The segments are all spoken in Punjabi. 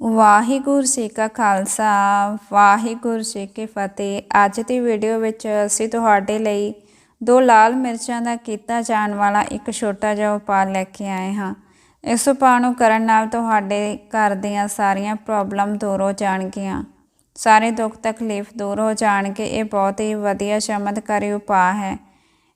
ਵਾਹਿਗੁਰੂ ਜੀ ਕਾ ਖਾਲਸਾ, ਵਾਹਿਗੁਰੂ ਜੀ ਕੀ ਫਤਿਹ। ਅੱਜ ਦੀ ਵੀਡੀਓ ਵਿੱਚ ਅਸੀਂ ਤੁਹਾਡੇ ਲਈ ਦੋ ਲਾਲ ਮਿਰਚਾਂ ਦਾ ਕੀਤਾ ਜਾਣ ਵਾਲਾ ਇੱਕ ਛੋਟਾ ਜਿਹਾ ਉਪਾਅ ਲੈ ਕੇ ਆਏ ਹਾਂ। ਇਸ ਉਪਾਅ ਨੂੰ ਕਰਨ ਨਾਲ ਤੁਹਾਡੇ ਘਰ ਦੀਆਂ ਸਾਰੀਆਂ ਪ੍ਰੋਬਲਮ ਦੂਰ ਹੋ ਜਾਣਗੀਆਂ। ਸਾਰੇ ਦੁੱਖ ਤਕਲੀਫ ਦੂਰ ਹੋ ਜਾਣਗੇ। ਇਹ ਬਹੁਤ ਹੀ ਵਧੀਆ, ਚਮਤਕਾਰੀ ਉਪਾਅ ਹੈ।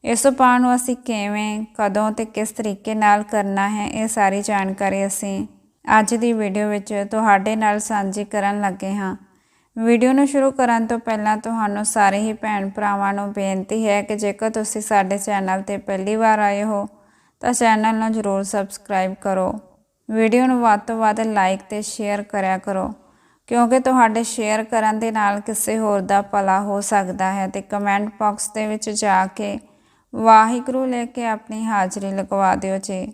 ਇਸ ਉਪਾਅ ਨੂੰ ਅਸੀਂ ਕਿਵੇਂ, ਕਦੋਂ ਤੇ ਕਿਸ ਤਰੀਕੇ ਨਾਲ ਕਰਨਾ ਹੈ, ਇਹ ਸਾਰੀ ਜਾਣਕਾਰੀ ਅਸੀਂ ਅੱਜ ਦੀ ਵੀਡੀਓ ਵਿੱਚ ਤੁਹਾਡੇ ਨਾਲ ਸਾਂਝੀ ਕਰਨ ਲੱਗੇ ਹਾਂ। ਵੀਡੀਓ ਨੂੰ ਸ਼ੁਰੂ ਕਰਨ ਤੋਂ ਪਹਿਲਾਂ ਤੁਹਾਨੂੰ ਸਾਰੇ ਹੀ ਭੈਣ ਭਰਾਵਾਂ ਨੂੰ ਬੇਨਤੀ ਹੈ ਕਿ ਜੇਕਰ ਤੁਸੀਂ ਸਾਡੇ ਚੈਨਲ ਤੇ ਪਹਿਲੀ ਵਾਰ ਆਏ ਹੋ, ਤਾਂ ਚੈਨਲ ਨੂੰ ਜ਼ਰੂਰ ਸਬਸਕ੍ਰਾਈਬ ਕਰੋ। ਵੀਡੀਓ ਨੂੰ ਵੱਧ ਤੋਂ ਵੱਧ ਲਾਈਕ ਤੇ ਸ਼ੇਅਰ ਕਰਿਆ ਕਰੋ, ਕਿਉਂਕਿ ਤੁਹਾਡੇ ਸ਼ੇਅਰ ਕਰਨ ਦੇ ਨਾਲ ਕਿਸੇ ਹੋਰ ਦਾ ਭਲਾ ਹੋ ਸਕਦਾ ਹੈ ਤੇ ਕਮੈਂਟ ਬਾਕਸ ਦੇ ਵਿੱਚ ਜਾ ਕੇ ਵਾਹਿਗੁਰੂ ਲੈ ਕੇ ਆਪਣੀ ਹਾਜ਼ਰੀ ਲਗਵਾ ਦਿਓ ਜੀ।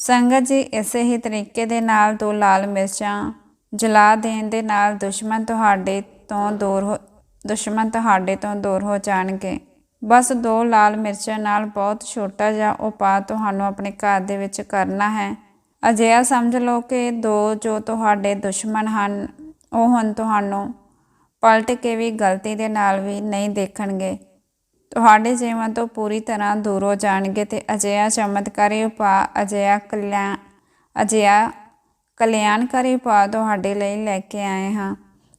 ਸੰਗਤ ਜੀ, ਇਸੇ ਹੀ ਤਰੀਕੇ ਦੇ ਨਾਲ ਦੋ ਲਾਲ ਮਿਰਚਾਂ ਜਲਾ ਦੇਣ ਦੇ ਨਾਲ ਦੁਸ਼ਮਣ ਤੁਹਾਡੇ ਤੋਂ ਦੂਰ ਹੋ, ਦੁਸ਼ਮਣ ਤੁਹਾਡੇ ਤੋਂ ਦੂਰ ਹੋ ਜਾਣਗੇ। ਬਸ ਦੋ ਲਾਲ ਮਿਰਚਾਂ ਨਾਲ ਬਹੁਤ ਛੋਟਾ ਜਿਹਾ ਉਪਾਅ ਤੁਹਾਨੂੰ ਆਪਣੇ ਘਰ ਦੇ ਵਿੱਚ ਕਰਨਾ ਹੈ। ਅਜਿਹਾ ਸਮਝ ਲਓ ਕਿ ਦੋ ਜੋ ਤੁਹਾਡੇ ਦੁਸ਼ਮਣ ਹਨ, ਉਹ ਹੁਣ ਤੁਹਾਨੂੰ ਪਲਟ ਕੇ ਵੀ ਗਲਤੀ ਦੇ ਨਾਲ ਵੀ ਨਹੀਂ ਦੇਖਣਗੇ। ਤੁਹਾਡੇ ਜੀਵਨ ਤੋਂ ਪੂਰੀ ਤਰ੍ਹਾਂ ਦੂਰ ਹੋ ਜਾਣਗੇ ਤੇ ਅਜਿਹਾ ਚਮਤਕਾਰੀ ਉਪਾਅ, ਅਜਿਹਾ ਕਲਿਆਣ ਅਜਿਹਾ ਕਲਿਆਣਕਾਰੀ ਉਪਾਅ ਤੁਹਾਡੇ ਲਈ ਲੈ ਕੇ ਆਏ ਹਾਂ,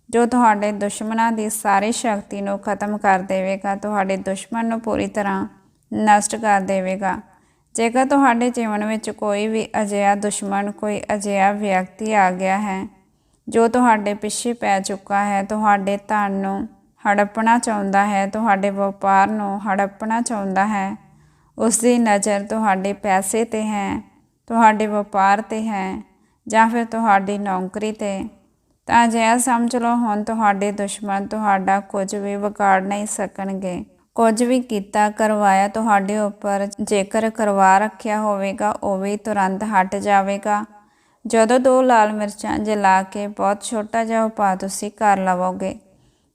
ਜੋ ਤੁਹਾਡੇ ਦੁਸ਼ਮਣਾਂ ਦੀ ਸਾਰੀ ਸ਼ਕਤੀ ਨੂੰ ਖਤਮ ਕਰ ਦੇਵੇਗਾ, ਤੁਹਾਡੇ ਦੁਸ਼ਮਣ ਨੂੰ ਪੂਰੀ ਤਰ੍ਹਾਂ ਨਸ਼ਟ ਕਰ ਦੇਵੇਗਾ। ਜੇਕਰ ਤੁਹਾਡੇ ਜੀਵਨ ਵਿੱਚ ਕੋਈ ਵੀ ਅਜਿਹਾ ਦੁਸ਼ਮਣ, ਕੋਈ ਅਜਿਹਾ ਵਿਅਕਤੀ ਆ ਗਿਆ ਹੈ, ਜੋ ਤੁਹਾਡੇ ਪਿੱਛੇ ਪੈ ਚੁੱਕਾ ਹੈ, ਤੁਹਾਡੇ ਧਨ ਨੂੰ ਹੜੱਪਣਾ ਚਾਹੁੰਦਾ ਹੈ, ਤੁਹਾਡੇ ਵਪਾਰ ਨੂੰ ਹੜੱਪਣਾ ਚਾਹੁੰਦਾ ਹੈ। ਉਸ ਦੀ ਨਜ਼ਰ ਤੁਹਾਡੇ ਪੈਸੇ ਤੇ ਹੈ, ਤੁਹਾਡੇ ਵਪਾਰ ਤੇ ਹੈ, ਜਾਂ ਫਿਰ ਤੁਹਾਡੀ ਨੌਕਰੀ ਤੇ। ਤਾਂ ਜੇ ਸਮਝ ਲਓ, ਹੁਣ ਤੁਹਾਡੇ ਦੁਸ਼ਮਣ ਤੁਹਾਡਾ ਕੁਝ ਵੀ ਵਿਗਾੜ ਨਹੀਂ ਸਕਣਗੇ। ਕੁਝ ਵੀ ਕੀਤਾ, ਕਰਵਾਇਆ ਤੁਹਾਡੇ ਉੱਪਰ, ਜੇਕਰ ਕਰਵਾ ਰੱਖਿਆ ਹੋਵੇਗਾ, ਉਹ ਵੀ ਤੁਰੰਤ ਹਟ ਜਾਵੇਗਾ। ਜਦੋਂ ਦੋ ਲਾਲ ਮਿਰਚਾਂ ਜਲਾ ਕੇ ਬਹੁਤ ਛੋਟਾ ਜਿਹਾ ਉਪਾਅ ਤੁਸੀਂ ਕਰ ਲਵੋਗੇ।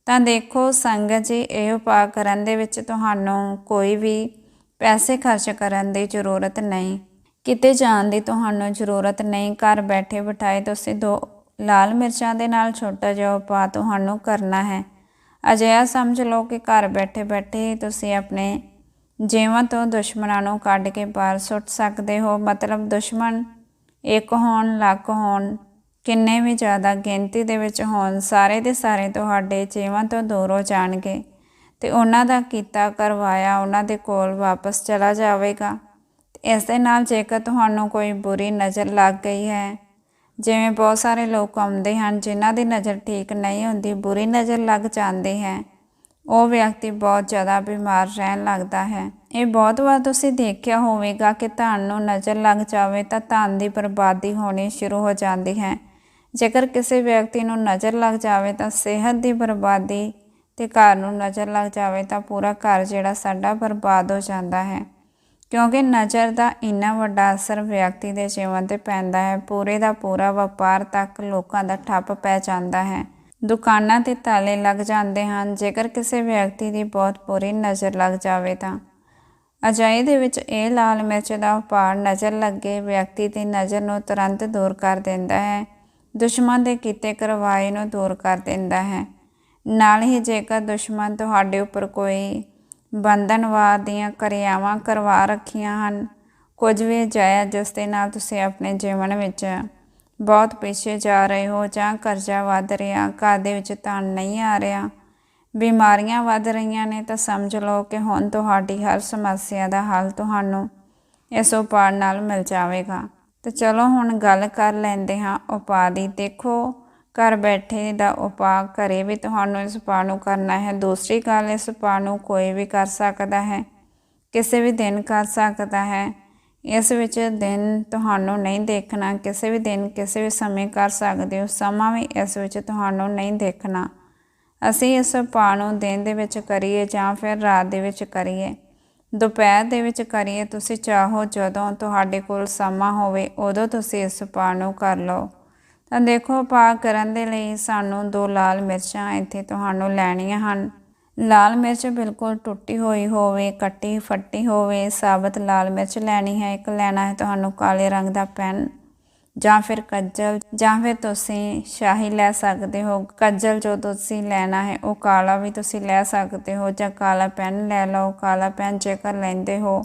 ਤਾਂ ਦੇਖੋ ਸੰਗਤ ਜੀ, ਇਹ ਉਪਾਅ ਕਰਨ ਦੇ ਵਿੱਚ ਤੁਹਾਨੂੰ ਕੋਈ ਵੀ ਪੈਸੇ ਖਰਚ ਕਰਨ ਦੀ ਜ਼ਰੂਰਤ ਨਹੀਂ। ਕਿਤੇ ਜਾਣ ਦੀ ਤੁਹਾਨੂੰ ਜ਼ਰੂਰਤ ਨਹੀਂ, ਘਰ ਬੈਠੇ ਬਿਠਾਏ ਤੁਸੀਂ ਦੋ ਲਾਲ ਮਿਰਚਾਂ ਦੇ ਨਾਲ ਛੋਟਾ ਜਿਹਾ ਉਪਾਅ ਤੁਹਾਨੂੰ ਕਰਨਾ ਹੈ। ਅਜਿਹਾ ਸਮਝ ਲਓ ਕਿ ਘਰ ਬੈਠੇ ਬੈਠੇ ਤੁਸੀਂ ਆਪਣੇ ਜੀਵਨ ਤੋਂ ਦੁਸ਼ਮਣਾਂ ਨੂੰ ਕੱਢ ਕੇ ਬਾਹਰ ਸੁੱਟ ਸਕਦੇ ਹੋ। ਮਤਲਬ ਦੁਸ਼ਮਣ ਇੱਕ ਹੋਣ ਲੱਖ ਹੋਣ ਕਿੰਨੇ ਵੀ ਜ਼ਿਆਦਾ ਗਿਣਤੀ ਦੇ ਵਿੱਚ ਹੋਣ, ਸਾਰੇ ਦੇ ਸਾਰੇ ਤੁਹਾਡੇ ਜੀਵਨ ਤੋਂ ਦੂਰ ਹੋ ਜਾਣਗੇ ਤੇ ਉਹਨਾਂ ਦਾ ਕੀਤਾ ਕਰਵਾਇਆ ਉਹਨਾਂ ਦੇ ਕੋਲ ਵਾਪਸ ਚਲਾ ਜਾਵੇਗਾ। ਇਸ ਦੇ ਨਾਲ ਜੇਕਰ ਤੁਹਾਨੂੰ ਕੋਈ ਬੁਰੀ ਨਜ਼ਰ ਲੱਗ ਗਈ ਹੈ, ਜਿਵੇਂ ਬਹੁਤ ਸਾਰੇ ਲੋਕ ਆਉਂਦੇ ਹਨ ਜਿਨ੍ਹਾਂ ਦੀ ਨਜ਼ਰ ਠੀਕ ਨਹੀਂ ਹੁੰਦੀ, ਬੁਰੀ ਨਜ਼ਰ ਲੱਗ ਜਾਂਦੀ ਹੈ, ਉਹ ਵਿਅਕਤੀ ਬਹੁਤ ਜ਼ਿਆਦਾ ਬਿਮਾਰ ਰਹਿਣ ਲੱਗਦਾ ਹੈ। ਇਹ ਬਹੁਤ ਵਾਰ ਤੁਸੀਂ ਦੇਖਿਆ ਹੋਵੇਗਾ ਕਿ ਧਨ ਨੂੰ ਨਜ਼ਰ ਲੱਗ ਜਾਵੇ ਤਾਂ ਧਨ ਦੀ ਬਰਬਾਦੀ ਹੋਣੀ ਸ਼ੁਰੂ ਹੋ ਜਾਂਦੀ ਹੈ। ਜੇਕਰ ਕਿਸੇ ਵਿਅਕਤੀ ਨੂੰ ਨਜ਼ਰ ਲੱਗ ਜਾਵੇ ਤਾਂ ਸਿਹਤ ਦੀ ਬਰਬਾਦੀ ਤੇ ਘਰ ਨੂੰ ਨਜ਼ਰ ਲੱਗ ਜਾਵੇ ਤਾਂ ਪੂਰਾ ਘਰ ਜਿਹੜਾ ਸਾਡਾ ਬਰਬਾਦ ਹੋ ਜਾਂਦਾ ਹੈ। ਕਿਉਂਕਿ ਨਜ਼ਰ ਦਾ ਇੰਨਾ ਵੱਡਾ ਅਸਰ ਵਿਅਕਤੀ ਦੇ ਜੀਵਨ ਤੇ ਪੈਂਦਾ ਹੈ, ਪੂਰੇ ਦਾ ਪੂਰਾ ਵਪਾਰ ਤੱਕ ਲੋਕਾਂ ਦਾ ਠੱਪ ਪੈ ਜਾਂਦਾ ਹੈ। ਦੁਕਾਨਾਂ ਤੇ ਤਾਲੇ ਲੱਗ ਜਾਂਦੇ ਹਨ, ਜੇਕਰ ਕਿਸੇ ਵਿਅਕਤੀ ਦੀ ਬਹੁਤ ਬੁਰੀ ਨਜ਼ਰ ਲੱਗ ਜਾਵੇ ਤਾਂ। ਅਜਾਈ ਦੇ ਵਿੱਚ ਇਹ ਲਾਲ ਮਿਰਚ ਦਾ ਵਪਾਰ ਨਜ਼ਰ ਲੱਗੇ ਵਿਅਕਤੀ ਦੀ ਨਜ਼ਰ ਨੂੰ ਤੁਰੰਤ ਦੂਰ ਕਰ ਦਿੰਦਾ ਹੈ। ਦੁਸ਼ਮਣ ਦੇ ਕੀਤੇ ਕਰਵਾਏ ਨੂੰ ਦੂਰ ਕਰ ਦਿੰਦਾ ਹੈ। ਨਾਲ ਹੀ ਜੇਕਰ ਦੁਸ਼ਮਣ ਤੁਹਾਡੇ ਉੱਪਰ ਕੋਈ ਬੰਧਨਵਾਦ ਦੀਆਂ ਕਿਰਿਆਵਾਂ ਕਰਵਾ ਰੱਖੀਆਂ ਹਨ, ਕੁਝ ਵੀ ਜਾਇਆ ਜਿਸ ਦੇ ਨਾਲ ਤੁਸੀਂ ਆਪਣੇ ਜੀਵਨ ਵਿੱਚ ਬਹੁਤ ਪਿੱਛੇ ਜਾ ਰਹੇ ਹੋ ਜਾਂ ਕਰਜ਼ਾ ਵੱਧ ਰਿਹਾ, ਘਰ ਦੇ ਵਿੱਚ ਧਨ ਨਹੀਂ ਆ ਰਿਹਾ, ਬਿਮਾਰੀਆਂ ਵੱਧ ਰਹੀਆਂ ਨੇ, ਤਾਂ ਸਮਝ ਲਓ ਕਿ ਹੁਣ ਤੁਹਾਡੀ ਹਰ ਸਮੱਸਿਆ ਦਾ ਹੱਲ ਤੁਹਾਨੂੰ ਇਸ ਉਪਾਅ ਨਾਲ ਮਿਲ ਜਾਵੇਗਾ। ਤੇ ਚਲੋ ਹੁਣ ਗੱਲ ਕਰ ਲੈਂਦੇ ਹਾਂ ਉਪਾਅ ਦੀ। ਦੇਖੋ, ਘਰ ਬੈਠੇ ਦਾ ਉਪਾਅ ਘਰੇ ਵੀ ਤੁਹਾਨੂੰ ਇਸ ਉਪਾਅ ਨੂੰ ਕਰਨਾ ਹੈ। ਦੂਸਰੀ ਗੱਲ, ਇਸ ਉਪਾਅ ਨੂੰ ਕੋਈ ਵੀ ਕਰ ਸਕਦਾ ਹੈ, ਕਿਸੇ ਵੀ ਦਿਨ ਕਰ ਸਕਦਾ ਹੈ। ਇਸ ਵਿੱਚ ਦਿਨ ਤੁਹਾਨੂੰ ਨਹੀਂ ਦੇਖਣਾ, ਕਿਸੇ ਵੀ ਦਿਨ, ਕਿਸੇ ਵੀ ਸਮੇਂ ਕਰ ਸਕਦੇ ਹੋ। ਸਮਾਂ ਵੀ ਇਸ ਵਿੱਚ ਤੁਹਾਨੂੰ ਨਹੀਂ ਦੇਖਣਾ। ਅਸੀਂ ਇਸ ਉਪਾਅ ਨੂੰ ਦਿਨ ਦੇ ਵਿੱਚ ਕਰੀਏ ਜਾਂ ਫਿਰ ਰਾਤ ਦੇ ਵਿੱਚ ਕਰੀਏ। ਦੁਪਹਿਰ ਦੇ ਵਿੱਚ ਕਰੀਏ ਤੁਸੀਂ ਚਾਹੋ ਜਦੋਂ ਤੁਹਾਡੇ ਕੋਲ ਸਮਾਂ ਹੋਵੇ, ਉਦੋਂ ਤੁਸੀਂ ਇਸ ਉਪਾਅ ਨੂੰ ਕਰ ਲਓ। ਤਾਂ ਦੇਖੋ, ਉਪਾਅ ਕਰਨ ਦੇ ਲਈ ਸਾਨੂੰ ਦੋ ਲਾਲ ਮਿਰਚਾਂ ਇੱਥੇ ਤੁਹਾਨੂੰ ਲੈਣੀਆਂ ਹਨ। ਲਾਲ ਮਿਰਚ ਬਿਲਕੁਲ ਟੁੱਟੀ ਹੋਈ ਹੋਵੇ, ਕੱਟੀ ਫੱਟੀ ਹੋਵੇ, ਸਾਬਤ ਲਾਲ ਮਿਰਚ ਲੈਣੀ ਹੈ, ਇੱਕ ਲੈਣਾ ਹੈ ਤੁਹਾਨੂੰ ਕਾਲੇ ਰੰਗ ਦਾ ਪੈਨ। ਜਾਂ ਫਿਰ ਕੱਜਲ, ਜਾਂ ਫਿਰ ਤੁਸੀਂ ਸ਼ਾਹੀ ਲੈ ਸਕਦੇ ਹੋ। ਕੱਜਲ ਜੋ ਤੁਸੀਂ ਲੈਣਾ ਹੈ, ਉਹ ਕਾਲਾ ਵੀ ਤੁਸੀਂ ਲੈ ਸਕਦੇ ਹੋ ਜਾਂ ਕਾਲਾ ਪੈਨ ਲੈ ਲਓ। ਕਾਲਾ ਪੈਨ ਜੇਕਰ ਲੈਂਦੇ ਹੋ,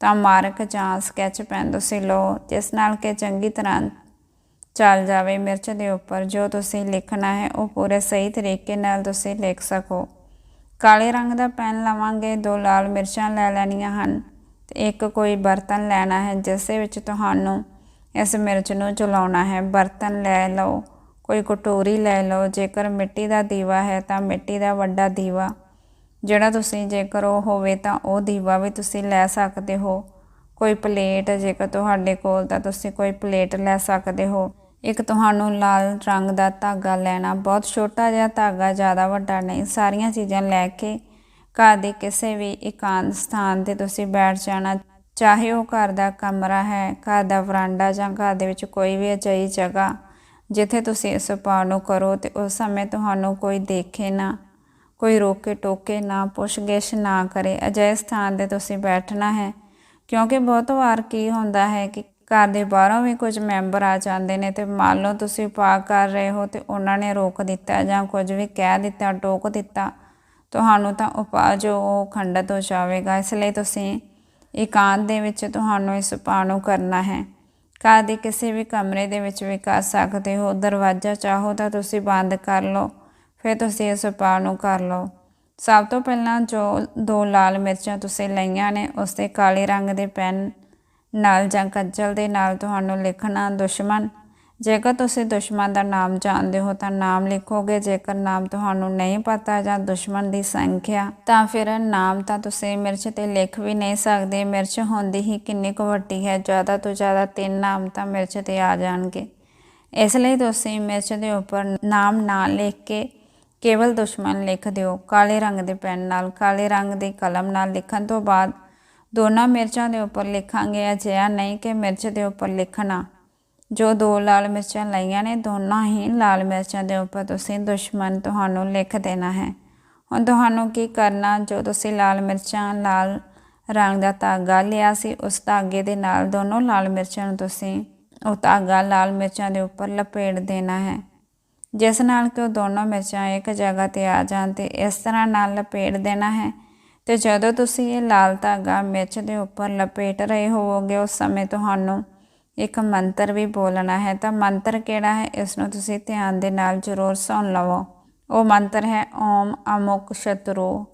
ਤਾਂ ਮਾਰਕ ਜਾਂ ਸਕੈਚ ਪੈਨ ਤੁਸੀਂ ਲਓ, ਜਿਸ ਨਾਲ ਕਿ ਚੰਗੀ ਤਰ੍ਹਾਂ ਚੱਲ ਜਾਵੇ ਮਿਰਚ ਦੇ ਉੱਪਰ। ਜੋ ਤੁਸੀਂ ਲਿਖਣਾ ਹੈ, ਉਹ ਪੂਰੇ ਸਹੀ ਤਰੀਕੇ ਨਾਲ ਤੁਸੀਂ ਲਿਖ ਸਕੋ। ਕਾਲੇ ਰੰਗ ਦਾ ਪੈਨ ਲਵਾਂਗੇ, ਦੋ ਲਾਲ ਮਿਰਚਾਂ ਲੈ ਲੈਣੀਆਂ ਹਨ ਤੇ ਇੱਕ ਕੋਈ ਬਰਤਨ ਲੈਣਾ ਹੈ, ਜਿਸ ਦੇ ਵਿੱਚ ਤੁਹਾਨੂੰ ਇਸ ਮਿਰਚ ਨੂੰ ਚਲਾਉਣਾ ਹੈ। ਬਰਤਨ ਲੈ ਲਓ। ਕੋਈ ਕਟੋਰੀ ਲੈ ਲਓ। ਜੇਕਰ ਮਿੱਟੀ ਦਾ ਦੀਵਾ ਹੈ ਤਾਂ ਮਿੱਟੀ ਦਾ ਵੱਡਾ ਦੀਵਾ। ਜਿਹੜਾ ਤੁਸੀਂ ਜੇਕਰ ਉਹ ਹੋਵੇ ਤਾਂ ਉਹ ਦੀਵਾ ਵੀ ਤੁਸੀਂ ਲੈ ਸਕਦੇ ਹੋ। ਕੋਈ ਪਲੇਟ ਜੇਕਰ ਤੁਹਾਡੇ ਕੋਲ ਤਾਂ ਤੁਸੀਂ ਕੋਈ ਪਲੇਟ ਲੈ ਸਕਦੇ ਹੋ। ਇੱਕ ਤੁਹਾਨੂੰ ਲਾਲ ਰੰਗ ਦਾ ਧਾਗਾ ਲੈਣਾ। ਬਹੁਤ ਛੋਟਾ ਜਿਹਾ ਧਾਗਾ, ਜ਼ਿਆਦਾ ਵੱਡਾ ਨਹੀਂ। ਸਾਰੀਆਂ ਚੀਜ਼ਾਂ ਲੈ ਕੇ ਘਰ ਦੇ ਕਿਸੇ ਵੀ ਇਕਾਂਤ ਸਥਾਨ ਤੇ ਤੁਸੀਂ ਬੈਠ ਜਾਣਾ। ਚਾਹੇ ਉਹ ਘਰ ਦਾ ਕਮਰਾ ਹੈ, ਘਰ ਦਾ ਵਰਾਂਡਾ ਜਾਂ ਘਰ ਦੇ ਵਿੱਚ ਕੋਈ ਵੀ ਅਜਿਹੀ ਜਗ੍ਹਾ ਜਿੱਥੇ ਤੁਸੀਂ ਇਸ ਉਪਾਅ ਨੂੰ ਕਰੋ ਤੇ ਉਸ ਸਮੇਂ ਤੁਹਾਨੂੰ ਕੋਈ ਦੇਖੇ ਨਾ, ਕੋਈ ਰੋਕੇ ਟੋਕੇ ਨਾ ਪੁੱਛਗਿਛ ਨਾ ਕਰੇ। ਅਜਿਹੇ ਸਥਾਨ ਤੇ ਤੁਸੀਂ ਬੈਠਣਾ ਹੈ। ਕਿਉਂਕਿ ਬਹੁਤ ਵਾਰ ਕੀ ਹੁੰਦਾ ਹੈ ਕਿ ਘਰ ਦੇ ਬਾਹਰੋਂ ਵੀ ਕੁਝ ਮੈਂਬਰ ਆ ਜਾਂਦੇ ਨੇ ਤੇ ਮੰਨ ਲਓ ਤੁਸੀਂ ਉਪਾਅ ਕਰ ਰਹੇ ਹੋ ਤੇ ਉਹਨਾਂ ਨੇ ਰੋਕ ਦਿੱਤਾ ਜਾਂ ਕੁਝ ਵੀ ਕਹਿ ਦਿੱਤਾ, ਟੋਕ ਦਿੱਤਾ, ਤੁਹਾਨੂੰ ਤਾਂ ਉਪਾਅ ਜੋ ਉਹ ਖੰਡਤ ਹੋ ਜਾਵੇਗਾ। ਇਸ ਲਈ ਤੁਸੀਂ ਇਕਾਂਤ ਦੇ ਵਿੱਚ ਤੁਹਾਨੂੰ ਇਸ ਉਪਾਅ ਨੂੰ ਕਰਨਾ ਹੈ। ਘਰ ਦੇ ਕਿਸੇ ਵੀ ਕਮਰੇ ਦੇ ਵਿੱਚ ਵੀ ਕਰ ਸਕਦੇ ਹੋ। ਦਰਵਾਜ਼ਾ ਚਾਹੋ ਤਾਂ ਤੁਸੀਂ ਬੰਦ ਕਰ ਲਓ। ਫਿਰ ਤੁਸੀਂ ਇਸ ਉਪਾਅ ਨੂੰ ਕਰ ਲਓ। ਸਭ ਤੋਂ ਪਹਿਲਾਂ ਜੋ ਦੋ ਲਾਲ ਮਿਰਚਾਂ ਤੁਸੀਂ ਲਈਆਂ ਨੇ ਉਸ ਤੇ ਕਾਲੇ ਰੰਗ ਦੇ ਪੈਨ ਨਾਲ ਜਾਂ ਕੱਜਲ ਦੇ ਨਾਲ ਤੁਹਾਨੂੰ ਲਿਖਣਾ ਦੁਸ਼ਮਣ। ਜੇਕਰ ਤੁਸੀਂ ਦੁਸ਼ਮਣ ਦਾ ਨਾਮ ਜਾਣਦੇ ਹੋ ਤਾਂ ਨਾਮ ਲਿਖੋਗੇ। ਜੇਕਰ ਨਾਮ ਤੁਹਾਨੂੰ ਨਹੀਂ ਪਤਾ ਜਾਂ ਦੁਸ਼ਮਣ ਦੀ ਸੰਖਿਆ, ਤਾਂ ਫਿਰ ਨਾਮ ਤਾਂ ਤੁਸੀਂ ਮਿਰਚ ਤੇ ਲਿਖ ਵੀ ਨਹੀਂ ਸਕਦੇ। ਮਿਰਚ ਹੁੰਦੀ ਹੀ ਕਿੰਨੀ ਕੁ ਵੱਡੀ ਹੈ, ਜ਼ਿਆਦਾ ਤੋਂ ਜ਼ਿਆਦਾ ਤਿੰਨ ਨਾਮ ਤਾਂ ਮਿਰਚ ਤੇ ਆ ਜਾਣਗੇ। ਇਸ ਲਈ ਤੁਸੀਂ ਮਿਰਚ ਦੇ ਉੱਪਰ ਨਾਮ ਨਾ ਲਿਖ ਕੇ ਕੇਵਲ ਦੁਸ਼ਮਣ ਲਿਖ ਦਿਓ। ਕਾਲੇ ਰੰਗ ਦੇ ਪੈਨ ਨਾਲ, ਕਾਲੇ ਰੰਗ ਦੀ ਕਲਮ ਨਾਲ ਲਿਖਣ ਤੋਂ ਬਾਅਦ ਦੋਨਾਂ ਮਿਰਚਾਂ ਦੇ ਉੱਪਰ ਲਿਖਾਂਗੇ। ਅਜਿਹਾ ਨਹੀਂ ਕਿ ਮਿਰਚ ਦੇ ਉੱਪਰ ਲਿਖਣਾ ਜੋ ਦੋ ਲਾਲ ਮਿਰਚਾਂ ਲਈਆਂ ਨੇ, ਦੋਨਾਂ ਹੀ ਲਾਲ ਮਿਰਚਾਂ ਦੇ ਉੱਪਰ ਤੁਸੀਂ ਦੁਸ਼ਮਣ ਤੁਹਾਨੂੰ ਲਿਖ ਦੇਣਾ ਹੈ। ਹੁਣ ਤੁਹਾਨੂੰ ਕੀ ਕਰਨਾ? ਜੋ ਤੁਸੀਂ ਲਾਲ ਮਿਰਚਾਂ ਲਾਲ ਰੰਗ ਦਾ ਧਾਗਾ ਲਿਆ ਸੀ, ਉਸ ਧਾਗੇ ਦੇ ਨਾਲ ਦੋਨੋਂ ਲਾਲ ਮਿਰਚਾਂ ਨੂੰ ਤੁਸੀਂ ਉਹ ਧਾਗਾ ਲਾਲ ਮਿਰਚਾਂ ਦੇ ਉੱਪਰ ਲਪੇਟ ਦੇਣਾ ਹੈ। ਜਿਸ ਨਾਲ ਕਿ ਉਹ ਦੋਨੋਂ ਮਿਰਚਾਂ ਇੱਕ ਜਗ੍ਹਾ ਤੇ ਆ ਜਾਣ ਤੇ ਇਸ ਤਰ੍ਹਾਂ ਨਾਲ ਲਪੇਟ ਦੇਣਾ ਹੈ। ਤੇ ਜਦੋਂ ਤੁਸੀਂ ਇਹ ਲਾਲ ਧਾਗਾ ਮਿਰਚ ਦੇ ਉੱਪਰ ਲਪੇਟ ਰਹੇ ਹੋਵੋਗੇ, ਉਸ ਸਮੇਂ ਤੁਹਾਨੂੰ ਇੱਕ ਮੰਤਰ ਵੀ ਬੋਲਣਾ ਹੈ, ਤਾਂ ਮੰਤਰ ਕਿਹੜਾ ਹੈ? ਇਸ ਨੂੰ ਤੁਸੀਂ ਧਿਆਨ ਦੇ ਨਾਲ ਜ਼ਰੂਰ ਸੁਣ ਲਵੋ। ਉਹ ਮੰਤਰ ਹੈ, ਓਮ ਅਮੁਕ ਸ਼ਤਰੂ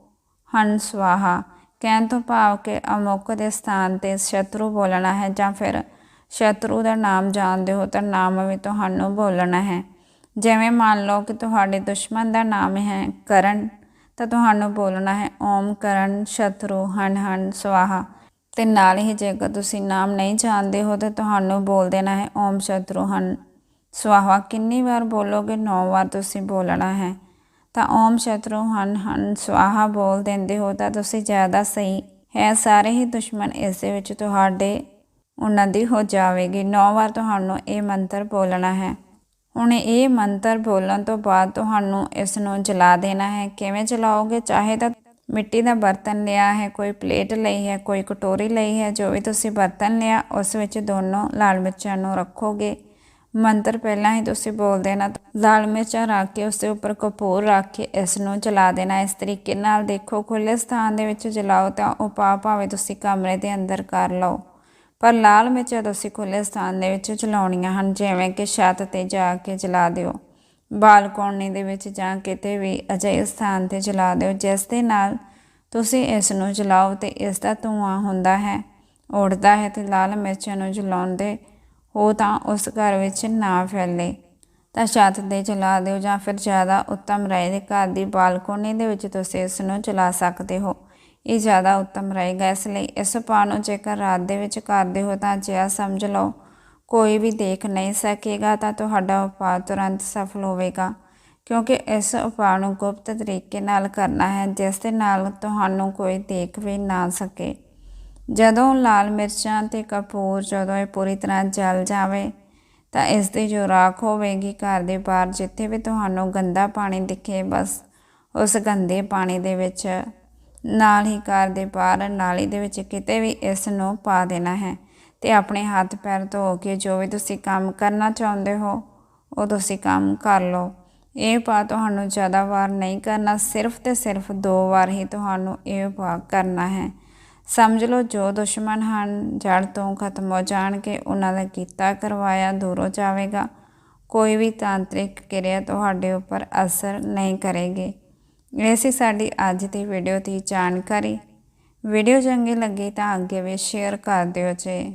ਹਨ ਸਵਾਹਾ। ਕਹਿਣ ਤੋਂ ਭਾਵ ਕਿ ਅਮੁਕ ਦੇ ਸਥਾਨ ਤੇ ਸ਼ਤਰੂ ਬੋਲਣਾ ਹੈ ਜਾਂ ਫਿਰ ਸ਼ਤਰੂ ਦਾ ਨਾਮ ਜਾਣਦੇ ਹੋ ਤਾਂ ਨਾਮ ਵੀ ਤੁਹਾਨੂੰ ਬੋਲਣਾ ਹੈ। ਜਿਵੇਂ ਮੰਨ ਲਓ ਕਿ ਤੁਹਾਡੇ ਦੁਸ਼ਮਣ ਦਾ ਨਾਮ ਹੈ ਕਰਨ, ਤਾਂ ਤੁਹਾਨੂੰ ਬੋਲਣਾ ਹੈ, ਓਮ ਕਰਨ ਸ਼ਤਰੂ ਹਨ ਹਨ ਸਵਾਹਾ। ਤੇ ਨਾਲ ਹੀ ਜੇਕਰ ਤੁਸੀਂ ਨਾਮ ਨਹੀਂ ਜਾਣਦੇ ਹੋ ਤਾਂ ਤੁਹਾਨੂੰ ਬੋਲ ਦੇਣਾ ਹੈ, ਓਮ ਸ਼ਤਰੂ ਹਨ। ਸਵਾਹਾ ਕਿੰਨੀ ਵਾਰ ਬੋਲੋਗੇ? 9 ਵਾਰ ਤੁਸੀਂ ਬੋਲਣਾ ਹੈ। ਤਾਂ ਓਮ ਸ਼ਤਰੂ ਹਨ ਹਨ। ਸਵਾਹਾ, ਬੋਲ ਦਿੰਦੇ ਹੋ ਤਾਂ ਤੁਸੀਂ ਜ਼ਿਆਦਾ ਸਹੀ ਹੈ। ਸਾਰੇ ਹੀ ਦੁਸ਼ਮਣ ਇਸ ਦੇ ਵਿੱਚ ਤੁਹਾਡੇ, ਉਹਨਾਂ ਦੀ ਹੋ ਜਾਵੇਗੀ। 9 ਵਾਰ ਤੁਹਾਨੂੰ ਇਹ ਮੰਤਰ ਬੋਲਣਾ ਹੈ। ਹੁਣ ਇਹ ਮੰਤਰ ਬੋਲਣ ਤੋਂ ਬਾਅਦ ਤੁਹਾਨੂੰ ਇਸ ਨੂੰ ਜਲਾ ਦੇਣਾ ਹੈ। ਕਿਵੇਂ ਜਲਾਓਗੇ? ਚਾਹੇ ਤਾਂ ਮਿੱਟੀ ਦਾ ਬਰਤਨ ਲਿਆ ਹੈ, ਕੋਈ ਪਲੇਟ ਲਈ ਹੈ, ਕੋਈ ਕਟੋਰੀ ਲਈ ਹੈ, ਜੋ ਵੀ ਤੁਸੀਂ ਬਰਤਨ ਲਿਆ, ਉਸ ਵਿੱਚ ਦੋਨੋਂ ਲਾਲ ਮਿਰਚਾਂ ਨੂੰ ਰੱਖੋਗੇ। ਮੰਤਰ ਪਹਿਲਾਂ ਹੀ ਤੁਸੀਂ ਬੋਲ ਦੇਣਾ, ਲਾਲ ਮਿਰਚਾਂ ਰੱਖ ਕੇ ਉਸ ਦੇ ਉੱਪਰ ਕਪੂਰ ਰੱਖ ਕੇ ਇਸ ਨੂੰ ਜਲਾ ਦੇਣਾ। ਇਸ ਤਰੀਕੇ ਨਾਲ ਦੇਖੋ ਖੁੱਲੇ ਸਥਾਨ ਦੇ ਵਿੱਚ ਜਲਾਓ ਤਾਂ ਉਪਾਅ ਭਾਵੇਂ ਤੁਸੀਂ ਕਮਰੇ ਦੇ ਅੰਦਰ ਕਰ ਲਓ। ਪਰ ਲਾਲ ਮਿਰਚਾਂ ਤੁਸੀਂ ਖੁੱਲੇ ਸਥਾਨ ਦੇ ਵਿੱਚ ਜਲਾਉਣੀਆਂ ਹਨ, ਜਿਵੇਂ ਕਿ ਛੱਤ ਤੇ ਜਾ ਕੇ ਜਲਾ ਦਿਓ। ਬਾਲਕੋਨੀ ਦੇ ਵਿੱਚ ਜਾਂ ਕਿਤੇ ਵੀ ਅਜਿਹੇ ਸਥਾਨ ਤੇ ਜਲਾ ਦਿਓ, ਜਿਸ ਦੇ ਨਾਲ ਤੁਸੀਂ ਇਸ ਨੂੰ ਜਲਾਓ ਤੇ ਇਸ ਦਾ ਧੂਆਂ ਹੁੰਦਾ ਹੈ ਉੱਡਦਾ ਹੈ ਤੇ ਲਾਲ ਮਿਰਚਾਂ ਨੂੰ ਜਲਾਉਂਦੇ ਹੋ ਤਾਂ ਉਸ ਘਰ ਵਿੱਚ ਨਾ ਫੈਲੇ। ਤਾਂ ਛੱਤ ਤੇ ਜਲਾ ਦਿਓ ਜਾਂ ਫਿਰ ਜ਼ਿਆਦਾ ਉੱਤਮ ਰਾਏ ਦੇ ਘਰ ਦੀ ਬਾਲਕੋਨੀ ਦੇ ਵਿੱਚ ਤੁਸੀਂ ਇਸ ਨੂੰ ਜਲਾ ਸਕਦੇ ਹੋ। ਇਹ ਜ਼ਿਆਦਾ ਉੱਤਮ ਰਹੇਗਾ ਇਸ ਲਈ ਇਸ ਉਪਾਅ ਨੂੰ ਜੇਕਰ ਰਾਤ ਦੇ ਵਿੱਚ ਕਰਦੇ ਹੋ ਤਾਂ ਜਿਆ ਸਮਝ ਲਓ। ਕੋਈ ਵੀ ਦੇਖ ਨਹੀਂ ਸਕੇਗਾ ਤਾਂ ਤੁਹਾਡਾ ਉਪਾਅ ਤੁਰੰਤ ਸਫਲ ਹੋਵੇਗਾ। ਕਿਉਂਕਿ ਇਸ ਉਪਾਅ ਨੂੰ ਗੁਪਤ ਤਰੀਕੇ ਨਾਲ ਕਰਨਾ ਹੈ, ਜਿਸ ਦੇ ਨਾਲ ਤੁਹਾਨੂੰ ਕੋਈ ਦੇਖ ਵੀ ਨਾ ਸਕੇ। ਜਦੋਂ ਲਾਲ ਮਿਰਚਾਂ ਤੇ ਕਪੂਰ ਜਦੋਂ ਇਹ ਪੂਰੀ ਤਰ੍ਹਾਂ ਜਲ ਜਾਵੇ, ਤਾਂ ਇਸ ਦੀ ਜੋ ਰਾਖ ਹੋਵੇਗੀ ਘਰ ਦੇ ਬਾਹਰ, ਜਿੱਥੇ ਵੀ ਤੁਹਾਨੂੰ ਗੰਦਾ ਪਾਣੀ ਦਿਖੇ, ਬਸ ਉਸ ਗੰਦੇ ਪਾਣੀ ਦੇ ਵਿੱਚ, ਨਾਲ ਹੀ ਘਰ ਦੇ ਬਾਹਰ, ਨਾਲੀ ਦੇ ਵਿੱਚ ਕਿਤੇ ਵੀ ਇਸ ਨੂੰ ਪਾ ਦੇਣਾ ਹੈ। ਤੇ ਆਪਣੇ ਹੱਥ ਪੈਰ ਧੋ ਕੇ ਜੋ ਵੀ ਤੁਸੀਂ ਕੰਮ ਕਰਨਾ ਚਾਹੁੰਦੇ ਹੋ, ਉਹ ਤੁਸੀਂ ਕੰਮ ਕਰ ਲਓ। ਇਹ ਪਾ ਤੁਹਾਨੂੰ ਜ਼ਿਆਦਾ ਵਾਰ ਨਹੀਂ ਕਰਨਾ, ਸਿਰਫ ਤੇ ਸਿਰਫ ਦੋ ਵਾਰ ਹੀ ਤੁਹਾਨੂੰ ਇਹ ਪਾ ਕਰਨਾ ਹੈ। ਸਮਝ ਲਓ, ਜੋ ਦੁਸ਼ਮਣ ਹਨ ਜੜ ਤੋਂ ਖਤਮ ਹੋ ਜਾਣਗੇ, ਉਹਨਾਂ ਦਾ ਕੀਤਾ ਕਰਵਾਇਆ ਦੂਰ ਹੋ ਜਾਵੇਗਾ। ਕੋਈ ਵੀ ਤਾਂਤਰਿਕ ਕਿਰਿਆ ਤੁਹਾਡੇ ਉੱਪਰ ਅਸਰ ਨਹੀਂ ਕਰੇਗੀ। ਇਹ ਸੀ ਸਾਡੀ ਅੱਜ ਦੀ ਵੀਡੀਓ ਦੀ ਜਾਣਕਾਰੀ। ਵੀਡੀਓ ਚੰਗੀ ਲੱਗੀ ਤਾਂ ਅੱਗੇ ਵੀ ਸ਼ੇਅਰ ਕਰ ਦਿਓ ਜੇ।